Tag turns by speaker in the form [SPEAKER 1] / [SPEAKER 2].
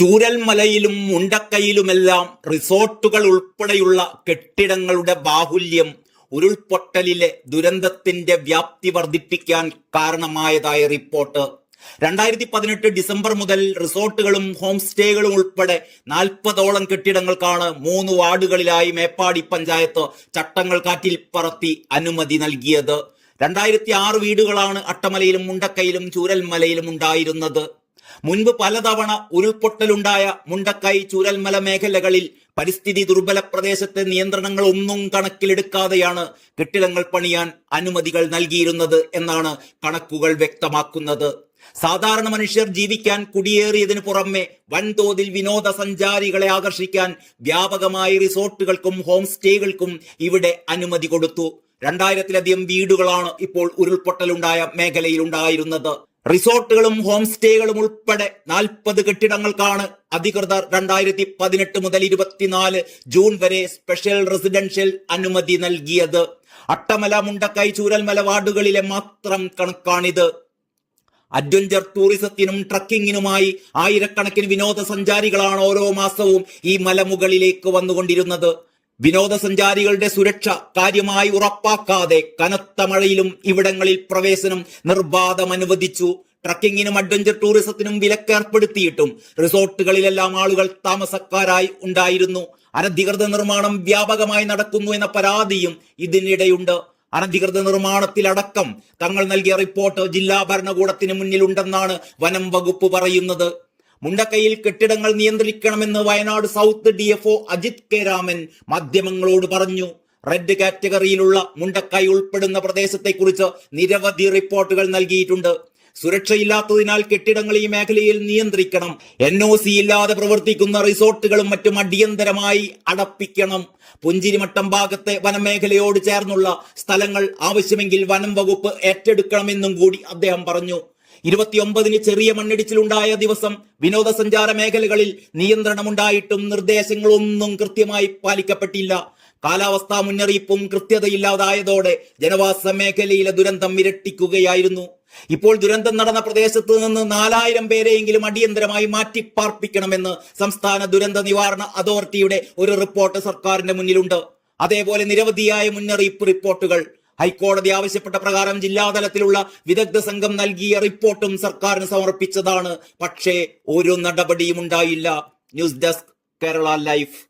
[SPEAKER 1] ചൂരൽമലയിലും മുണ്ടക്കയിലുമെല്ലാം റിസോർട്ടുകൾ ഉൾപ്പെടെയുള്ള കെട്ടിടങ്ങളുടെ ബാഹുല്യം ഉരുൾപൊട്ടലിലെ ദുരന്തത്തിന്റെ വ്യാപ്തി വർദ്ധിപ്പിക്കാൻ കാരണമായതായ റിപ്പോർട്ട്. രണ്ടായിരത്തി പതിനെട്ട് ഡിസംബർ മുതൽ റിസോർട്ടുകളും ഹോം സ്റ്റേകളും ഉൾപ്പെടെ നാൽപ്പതോളം കെട്ടിടങ്ങൾക്കാണ് മൂന്ന് വാർഡുകളിലായി മേപ്പാടി പഞ്ചായത്ത് ചട്ടങ്ങൾ കാറ്റിൽ പറത്തി അനുമതി നൽകിയത്. രണ്ടായിരത്തി ആറ് വീടുകളാണ് അട്ടമലയിലും മുണ്ടക്കയിലും ചൂരൽമലയിലും ഉണ്ടായിരുന്നത്. മുൻപ് പലതവണ ഉരുൾപൊട്ടലുണ്ടായ മുണ്ടക്കൈ ചൂരൽമല മേഖലകളിൽ പരിസ്ഥിതി ദുർബല പ്രദേശത്തെ നിയന്ത്രണങ്ങൾ ഒന്നും കണക്കിലെടുക്കാതെയാണ് കെട്ടിടങ്ങൾ പണിയാൻ അനുമതികൾ നൽകിയിരുന്നത് എന്നാണ് കണക്കുകൾ വ്യക്തമാക്കുന്നത്. സാധാരണ മനുഷ്യർ ജീവിക്കാൻ കുടിയേറിയതിനു പുറമെ വൻതോതിൽ വിനോദസഞ്ചാരികളെ ആകർഷിക്കാൻ വ്യാപകമായി റിസോർട്ടുകൾക്കും ഹോം സ്റ്റേകൾക്കും ഇവിടെ അനുമതി കൊടുത്തു. രണ്ടായിരത്തിലധികം വീടുകളാണ് ഇപ്പോൾ ഉരുൾപൊട്ടലുണ്ടായ മേഖലയിൽ ഉണ്ടായിരുന്നത് റിസോർട്ടുകളും ഹോം സ്റ്റേകളും ഉൾപ്പെടെ നാൽപ്പത് കെട്ടിടങ്ങൾക്കാണ് അധികൃതർ രണ്ടായിരത്തി പതിനെട്ട് മുതൽ ഇരുപത്തിനാല് ജൂൺ വരെ സ്പെഷ്യൽ റെസിഡൻഷ്യൽ അനുമതി നൽകിയത്. അട്ടമല മുണ്ടക്കൈ ചൂരൽമല വാർഡുകളിലെ മാത്രം കണക്കാണിത്. അഡ്വഞ്ചർ ടൂറിസത്തിനും ട്രക്കിങ്ങിനുമായി ആയിരക്കണക്കിന് വിനോദസഞ്ചാരികളാണ് ഓരോ മാസവും ഈ മലമുകളിലേക്ക് വന്നുകൊണ്ടിരുന്നത്. വിനോദസഞ്ചാരികളുടെ സുരക്ഷ കാര്യമായി ഉറപ്പാക്കാതെ കനത്ത മഴയിലും ഇവിടങ്ങളിൽ പ്രവേശനം നിർബാധം അനുവദിച്ചു ട്രക്കിങ്ങിനും അഡ്വഞ്ചർ ടൂറിസത്തിനും വിലക്കേർപ്പെടുത്തിയിട്ടും റിസോർട്ടുകളിലെല്ലാം ആളുകൾ താമസക്കാരായി ഉണ്ടായിരുന്നു. അനധികൃത നിർമ്മാണം വ്യാപകമായി നടക്കുന്നു എന്ന പരാതിയും ഇതിനിടെയുണ്ട്. അനധികൃത നിർമ്മാണത്തിലടക്കം തങ്ങൾ നൽകിയ റിപ്പോർട്ട് ജില്ലാ ഭരണകൂടത്തിന് മുന്നിലുണ്ടെന്നാണ് വനം വകുപ്പ് പറയുന്നത്. മുണ്ടക്കൈയിൽ കെട്ടിടങ്ങൾ നിയന്ത്രിക്കണമെന്ന് Wayanad south D F O Ajith K Raman മാധ്യമങ്ങളോട് പറഞ്ഞു. റെഡ് കാറ്റഗറിയിലുള്ള മുണ്ടക്കൈ ഉൾപ്പെടുന്ന പ്രദേശത്തെക്കുറിച്ച് നിരവധി റിപ്പോർട്ടുകൾ നൽകിയിട്ടുണ്ട്. സുരക്ഷയില്ലാത്തതിനാൽ കെട്ടിടങ്ങൾ ഈ മേഖലയിൽ നിയന്ത്രിക്കണം. എൻ ഒ സി ഇല്ലാതെ പ്രവർത്തിക്കുന്ന റിസോർട്ടുകളും മറ്റും അടിയന്തരമായി അടപ്പിക്കണം. പുഞ്ചിരിമട്ടം ഭാഗത്തെ വനമേഖലയോട് ചേർന്നുള്ള സ്ഥലങ്ങൾ ആവശ്യമെങ്കിൽ വനം വകുപ്പ് ഏറ്റെടുക്കണമെന്നും കൂടി അദ്ദേഹം പറഞ്ഞു. ഇരുപത്തിയൊമ്പതിന് ചെറിയ മണ്ണിടിച്ചിലുണ്ടായ ദിവസം വിനോദസഞ്ചാര മേഖലകളിൽ നിയന്ത്രണമുണ്ടായിട്ടും നിർദ്ദേശങ്ങളൊന്നും കൃത്യമായി പാലിക്കപ്പെട്ടില്ല. കാലാവസ്ഥാ മുന്നറിയിപ്പും കൃത്യതയില്ലാതായതോടെ ജനവാസ മേഖലയിലെ ദുരന്തം ഇരട്ടിക്കുകയായിരുന്നു. ഇപ്പോൾ ദുരന്തം നടന്ന പ്രദേശത്ത് നിന്ന് നാലായിരം പേരെയെങ്കിലും അടിയന്തരമായി മാറ്റിപ്പാർപ്പിക്കണമെന്ന് സംസ്ഥാന ദുരന്ത നിവാരണ അതോറിറ്റിയുടെ ഒരു റിപ്പോർട്ട് സർക്കാരിന്റെ മുന്നിലുണ്ട്. അതേപോലെ നിരവധിയായ മുന്നറിയിപ്പ് റിപ്പോർട്ടുകൾ. ഹൈക്കോടതി ആവശ്യപ്പെട്ട പ്രകാരം ജില്ലാതലത്തിലുള്ള വിദഗ്ധ സംഘം നൽകിയ റിപ്പോർട്ടും സർക്കാരിന് സമർപ്പിച്ചതാണ്. പക്ഷേ ഒരു നടപടിയും ഉണ്ടായില്ല. News desk Kerala life.